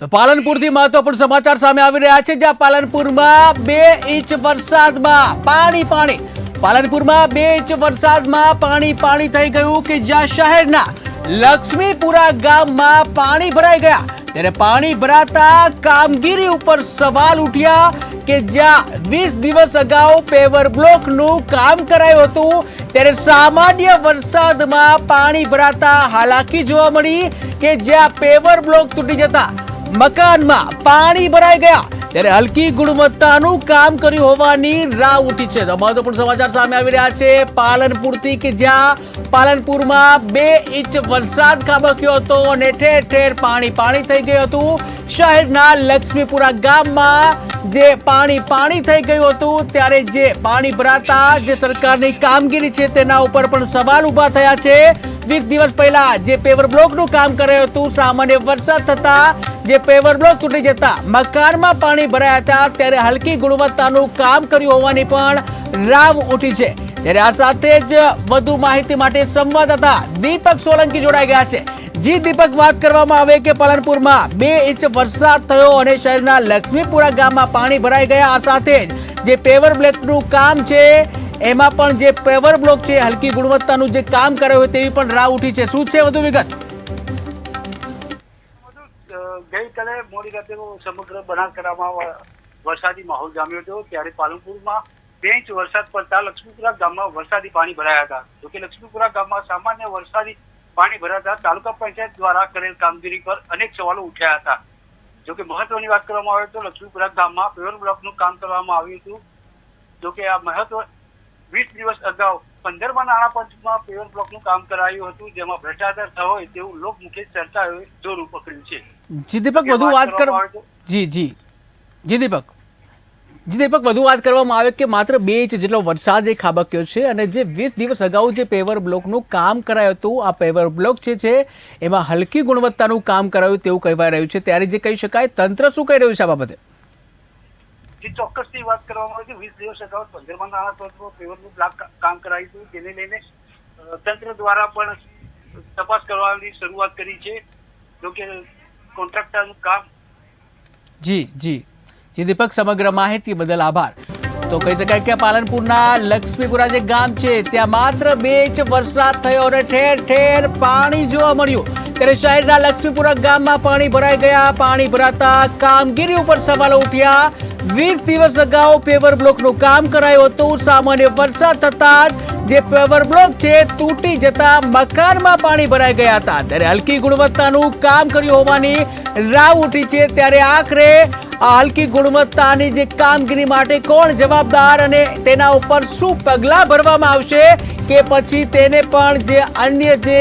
તો પાલનપુરથી મહત્વપૂર્ણ સમાચાર સામે આવી રહ્યા છે, જ્યાં પાલનપુરમાં બે ઇંચ વરસાદમાં પાણી પાણી. પાલનપુરમાં બે ઇંચ વરસાદમાં પાણી પાણી થઈ ગયું કે જ્યાં શહેરના લક્ષ્મીપુરા ગામમાં પાણી ભરાઈ ગયા. ત્યારે પાણી ભરાતા કામગીરી ઉપર સવાલ ઉઠ્યા કે જ્યાં વીસ દિવસ અગાઉ પેવર બ્લોકનું કામ કરાયું હતું, ત્યારે સામાન્ય વરસાદમાં પાણી ભરાતા હાલાકી જોવા મળી કે જ્યાં પેવર બ્લોક તૂટી જતા. મકાનમાં પાણી ભરાઈ ગયા. ત્યારે હલકી ગુણવત્તાનું કામ કર્યું હોવાની રાવ ઉઠી છે. મહત્વપૂર્ણ સમાચાર સામે આવી રહ્યા છે. પાલનપુરથી કે જ્યાં પાલનપુરમાં બે ઇંચ વરસાદ ખાબક્યો હતો અને ઠેર ઠેર પાણી પાણી થઈ ગયું હતું. શહેરના લક્ષ્મીપુરા ગામમાં જે પાણી પાણી થઈ ગયું હતું, ત્યારે જે પાણી ભરાતા જે સરકારની કામગીરી છે તેના ઉપર પણ સવાલ ઊભા થયા છે. વીસ દિવસ પહેલા જે પેવર બ્લોકનું કામ કરાયું હતું, સામાન્ય વરસાદ થતા જે પેવર બ્લોક તૂટી જતા મકાનમાં પાણી ભરાયા હતા, ત્યારે હલકી ગુણવત્તાનું કામ કર્યું હોવાની પણ રાવ ઉઠી છે. ત્યારે આ સાથે જ વધુ માહિતી માટે સંવાદદાતા દીપક સોલંકી જોડાઈ ગયા છે. જી દીપક, વાત કરવામાં આવે કે પાલનપુરમાં બે ઇંચ વરસાદ થયો અને શહેરના લક્ષ્મીપુરા ગામમાં પાણી ભરાઈ ગયા. આ સાથે જ જે પેવર બ્લોકનું કામ છે, એમાં પણ જે પેવર બ્લોક છે, હલકી ગુણવત્તાનું જે કામ કર્યું હોય તેવી પણ રાહ ઉઠી છે. શું છે વધુ વિગત? ગઈકાલે મોડી રાતે સમગ્ર બનાસકાંઠામાં વરસાદી માહોલ જામ્યો હતો. ત્યારે પાલનપુરમાં બે ઇંચ વરસાદ પડતા લક્ષ્મીપુરા ગામમાં વરસાદી પાણી ભરાયા હતા. જોકે લક્ષ્મીપુરા ગામમાં સામાન્ય વરસાદી પાણી ભરાતા તાલુકા પંચાયત દ્વારા કરેલ કામગીરી પર અનેક સવાલો ઉઠ્યા હતા. જોકે મહત્વની વાત કરવામાં આવે તો લક્ષ્મીપુરા ગામમાં પેવર બ્લોકનું કામ કરવામાં આવ્યું હતું. જોકે આ મહત્વ વીસ દિવસ અગાઉ પંદરમાં નાણાં પંચમાં પેવર બ્લોકનું કામ કરાયું હતું જેમાં ભ્રષ્ટાચાર થયો હોય તેવું લોકમુખે ચર્ચાઓએ જોર પકડ્યું છે. જી દીપક વધુ વાત કરો જી જી. જી દીપક. જી દીપક વધુ વાત કરવામાં આવે કે માત્ર બે ઇંચ જેટલો વરસાદ એ ખાબક્યો છે અને જે વીસ દિવસ અગાઉ જે પેવર બ્લોકનું કામ કરાયું હતું આ પેવર બ્લોક જે છે એમાં હલકી ગુણવત્તાનું કામ કરાયું તેવું કહેવાય રહ્યું છે. ત્યારે જે કહી શકાય તંત્ર શું કહી રહ્યું છે આ બાબતે? જે ચોક્કસથી વાત કરવામાં આવે છે. વીસ દિવસ અગાઉ પંદરમાં નાણાં પંચમાં પેવરનું કામ કરાયું હતું. જેને લઈને તંત્ર દ્વારા પણ તપાસ કરવાની શરૂઆત કરી છે. જોકે કોન્ટ્રાક્ટરનું કામ જી જી. જી, દીપક, સમગ્ર માહિતી બદલ આભાર. તો કહી શકાય કે પાલનપુરના લક્ષ્મીપુરા જે ગામ છે, ત્યાં માત્ર બે ઇંચ વરસાદ થયો અને ઠેર ઠેર પાણી જોવા મળ્યું. ત્યારે શહેરના લક્ષ્મીપુરા ગામમાં પાણી ભરાઈ ગયા. પાણી ભરાતા કામગીરી ઉપર સવાલો ઉઠ્યા. વીસ દિવસ અગાઉ પેવર બ્લોકનું કામ કરાયું હતું. સામાન્ય વરસાદ થતા જે પેવર બ્લોક છે, તૂટી જતા મકાનમાં પાણી ભરાઈ ગયા હતા. ત્યારે હલકી ગુણવત્તાનું કામ કર્યું હોવાની રાવ ઉઠી છે. ત્યારે આખરે આ હલકી ગુણવત્તાની જે કામગીરી માટે કોણ જવાબદાર અને તેના ઉપર શું પગલાં ભરવામાં આવશે કે પછી તેને પણ જે અન્ય જે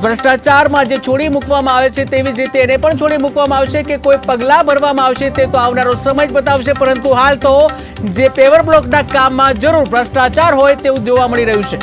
ભ્રષ્ટાચારમાં જે છોડી મૂકવામાં આવે છે તેવી જ રીતે એને પણ છોડી મૂકવામાં આવશે કે કોઈ પગલાં ભરવામાં આવશે તે તો આવનારો સમય જ બતાવશે. પરંતુ હાલ તો જે પેવર બ્લોકના કામમાં જરૂર ભ્રષ્ટાચાર હોય તેવું જોવા મળી રહ્યું છે.